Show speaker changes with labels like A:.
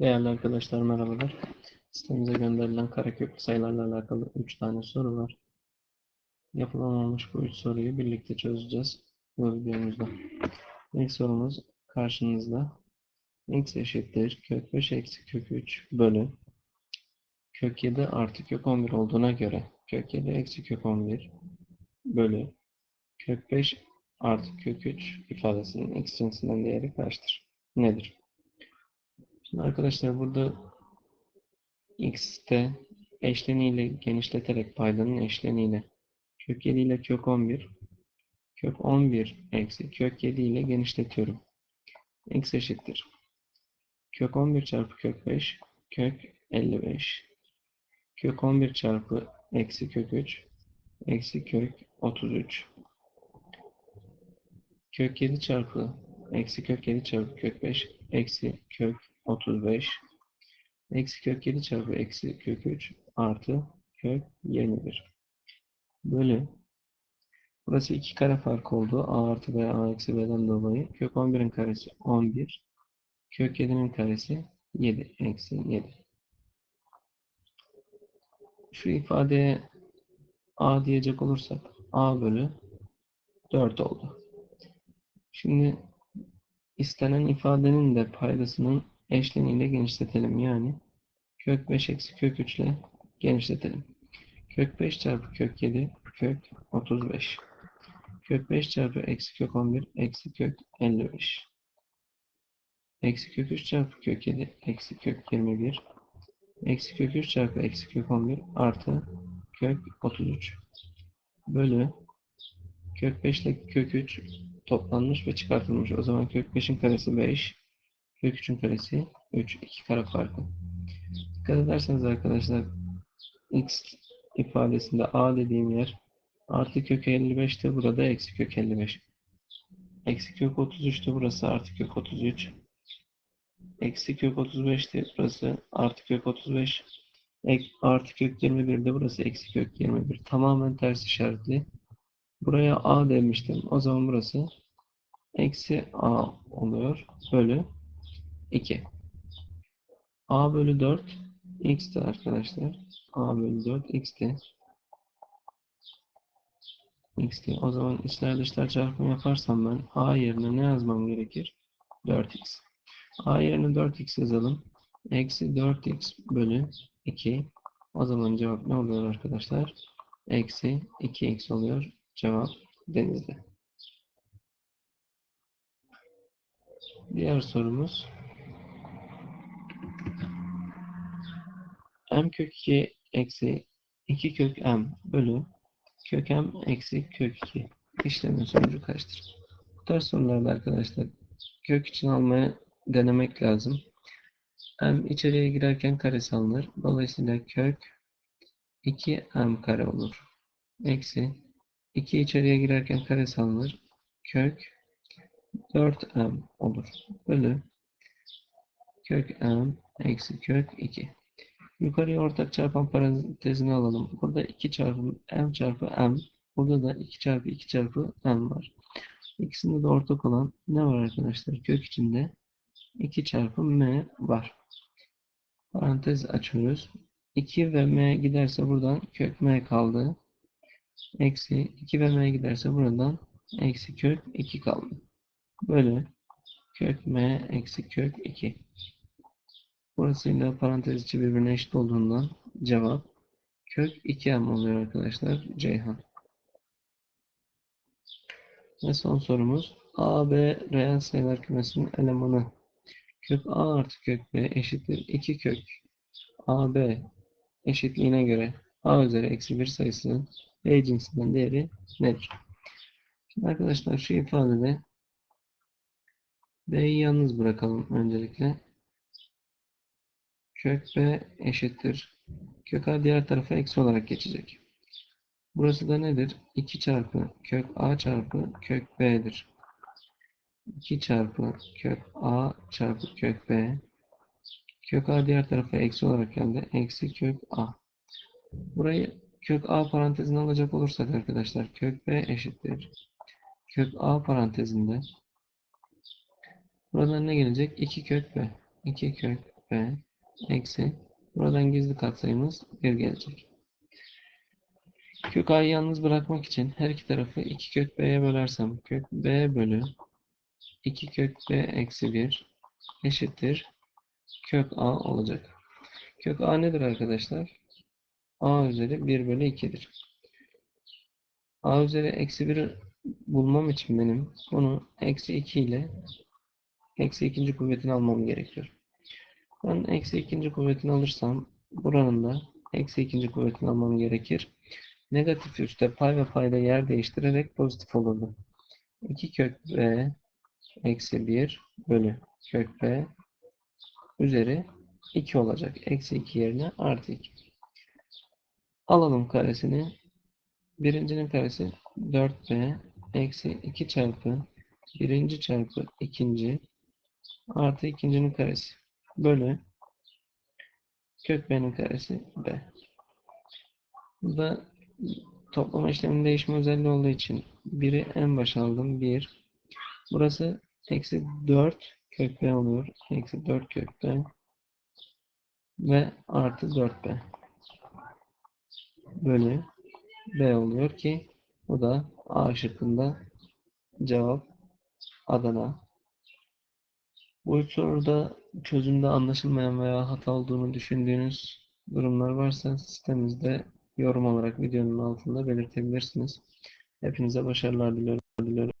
A: Değerli arkadaşlar merhabalar. Sitemize gönderilen kareköklü sayılarla alakalı 3 tane soru var. Yapılamamış bu 3 soruyu birlikte çözeceğiz bu videomuzda. İlk sorumuz karşınızda. x eşittir kök 5 eksi kök 3 bölü kök 7 artı kök 11 olduğuna göre kök 7 eksi kök 11 bölü kök 5 artı kök 3 ifadesinin x cinsinden değeri kaçtır? Nedir? Şimdi arkadaşlar burada x'te eşleniyle genişleterek paydanın eşleniyle kök 7 ile kök 11 kök 11 eksi kök 7 ile genişletiyorum. x eşittir. Kök 11 çarpı kök 5 kök 55 kök 11 çarpı eksi kök 3 eksi kök 33 kök 7 çarpı eksi kök 7 çarpı kök 5 eksi kök 35 eksi kök 7 çarpı eksi kök 3 artı kök 21 bölü. Burası iki kare fark oldu. a artı b a eksi b'den dolayı. Kök 11'in karesi 11 kök 7'nin karesi 7 eksi 7 şu ifadeye a diyecek olursak a bölü 4 oldu. Şimdi istenen ifadenin de paydasının eşleniğiyle genişletelim. Yani kök 5 eksi kök 3 ile genişletelim. Kök 5 çarpı kök 7 kök 35. Kök 5 çarpı eksi kök 11 eksi kök 55. Eksi kök 3 çarpı kök 7 eksi kök 21. Eksi kök 3 çarpı eksi kök 11 artı kök 33. Bölü kök 5 ile kök 3 toplanmış ve çıkartılmış. O zaman kök 5'in karesi 5. Kök 3'ün karesi 3. 2 kare farkı. Dikkat ederseniz arkadaşlar x ifadesinde a dediğim yer artı kök 55'te burada eksi kök 55. Eksi kök 33'te burası artı kök 33. Eksi kök 35'te burası artı kök 35. Ek, artı kök 21'de burası eksi kök 21. Tamamen ters işaretli. Buraya a demiştim. O zaman burası eksi a oluyor. Bölü 2. a bölü 4 x'ti arkadaşlar. a bölü 4 x'ti. x'ti. O zaman içler dışlar çarpımı yaparsam ben a yerine ne yazmam gerekir? 4x. a yerine 4x yazalım. Eksi 4x bölü 2. O zaman cevap ne oluyor arkadaşlar? Eksi 2x oluyor. Cevap denizde. Diğer sorumuz m kök 2 eksi 2 kök m bölü kök m eksi kök 2 işlemin sonucu kaçtır? Bu tarz sorularda arkadaşlar kök için almaya denemek lazım. m içeriye girerken karesi alınır. Dolayısıyla kök 2m kare olur. Eksi 2 içeriye girerken karesi alınır. Kök 4m olur. Bölü kök m eksi kök 2. Yukarıya ortak çarpan parantezini alalım. Burada 2 çarpı m çarpı m. Burada da 2 çarpı 2 çarpı m var. İkisinde de ortak olan ne var arkadaşlar? Kök içinde 2 çarpı m var. Parantez açıyoruz. 2 ve m giderse buradan kök m kaldı. Eksi 2 ve m giderse buradan eksi kök 2 kaldı. Bölü kök m eksi kök 2. Burasıyla parantez içi birbirine eşit olduğundan cevap kök 2m oluyor arkadaşlar. Ceyhan. Ve son sorumuz a, b reel sayılar kümesinin elemanı kök a artı kök b eşittir 2 kök a, b eşitliğine göre a üzeri eksi 1 sayısının b cinsinden değeri nedir? Şimdi arkadaşlar şu ifadede b'yi yalnız bırakalım öncelikle. Kök b eşittir. Kök a diğer tarafa eksi olarak geçecek. Burası da nedir? 2 çarpı kök a çarpı kök b'dir. 2 çarpı kök a çarpı kök b. Kök a diğer tarafa eksi olarak geldi. Eksi kök a. Burayı kök a parantezine alacak olursak arkadaşlar kök b eşittir. Kök a parantezinde buradan ne gelecek? 2 kök b. 2 kök B eksi buradan gizli katsayımız 1 gelecek. Kök A'yı yalnız bırakmak için her iki tarafı 2 kök B'ye bölersem kök B bölü 2 kök B eksi 1 eşittir kök A olacak. Kök A nedir arkadaşlar? A üzeri 1 bölü 2'dir. A üzeri eksi 1'i bulmam için benim bunu eksi 2 ile eksi ikinci kuvvetini almam gerekiyor. Ben eksi ikinci kuvvetini alırsam buranın da eksi ikinci kuvvetini almam gerekir. Negatif üstte pay ve payda yer değiştirerek pozitif olurdu. 2 kök B eksi 1 bölü kök B üzeri 2 olacak. Eksi 2 yerine artı 2. Alalım karesini. Birincinin karesi 4B eksi 2 çarpı birinci çarpı ikinci artı ikincinin karesi bölü kök B'nin karesi B. Burada toplama işleminin değişme özelliği olduğu için 1'i en başa aldım. 1. Burası eksi 4 kök B oluyor. Eksi 4 kök B ve artı 4B bölü B oluyor ki bu da A şıkkında cevap Adana. Bu soruda çözümde anlaşılmayan veya hata olduğunu düşündüğünüz durumlar varsa sitemizde yorum olarak videonun altında belirtebilirsiniz. Hepinize başarılar diliyorum.